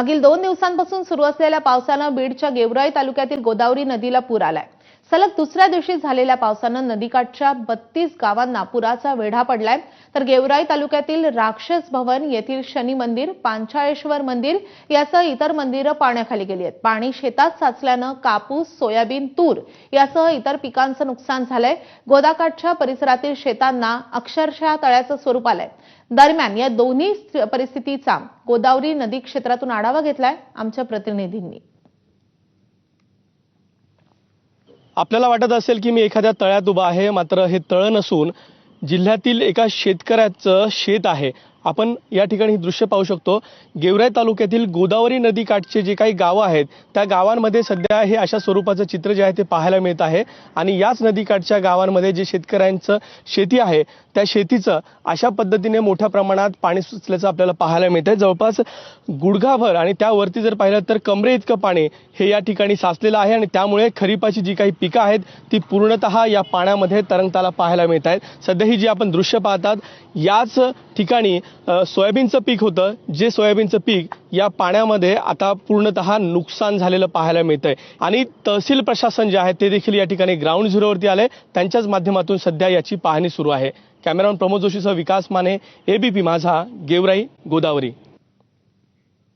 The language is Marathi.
मागील दोन दिवसांपासून सुरू असलेल्या पावसानं बीडच्या गेवराई तालुक्यातील गोदावरी नदीला पूर आलाय. सलग दुसऱ्या दिवशी झालेल्या पावसानं नदीकाठच्या बत्तीस गावांना पुराचा वेढा पडलाय. तर गेवराई तालुक्यातील राक्षस भवन येथील शनी मंदिर पांचाळेश्वर मंदिर यासह इतर मंदिरं पाण्याखाली गेली आहेत. पाणी शेतात साचल्यानं कापूस सोयाबीन तूर यासह इतर पिकांचं नुकसान झालंय. गोदाकाठच्या परिसरातील शेतांना अक्षरशः तळ्याचं स्वरूप आलंय. दरम्यान या दोन्ही परिस्थितीचा गोदावरी नदी क्षेत्रातून आढावा घेतलाय आमच्या प्रतिनिधींनी. आपल्याला वाटत असेल की मी एखाद्या तळ्यात उभा आहे मात्र हे तळ नसून जिल्ह्यातील एका शेतकऱ्याचं शेत आहे. आपण या ठिकाणी ही दृश्य पाहू शकतो. गेवराई तालुक्यातील गोदावरी नदीकाठचे जे काही गावं आहेत त्या गावांमध्ये सध्या हे अशा स्वरूपाचं चित्र जे आहे ते पाहायला मिळत आहे. आणि याच नदीकाठच्या गावांमध्ये जे शेतकऱ्यांचं शेती आहे त्या शेतीचं अशा पद्धतीने मोठ्या प्रमाणात पाणी सुचल्याचं आपल्याला पाहायला मिळतंय. जवळपास गुडघाभर आणि त्यावरती जर पाहिलं तर कमरे इतकं पाणी हे या ठिकाणी साचलेलं आहे आणि त्यामुळे खरीपाची जी काही पिकं आहेत ती पूर्णतः या पाण्यामध्ये तरंगताला पाहायला मिळत आहेत. सध्या ही जी आपण दृश्य पाहतात याच ठिकाणी सोयाबीनचं पीक होतं. जे सोयाबीनचं पीक या पाण्यामध्ये आता पूर्णतः नुकसान झालेलं पाहायला मिळतंय. आणि तहसील प्रशासन जे आहे ते देखील या ठिकाणी ग्राउंड झिरोवरती आले त्यांच्याच माध्यमातून सध्या याची पाहणी सुरू आहे. कॅमेरामन प्रमोद जोशीसह विकास माने एबीपी माझा गेवराई गोदावरी.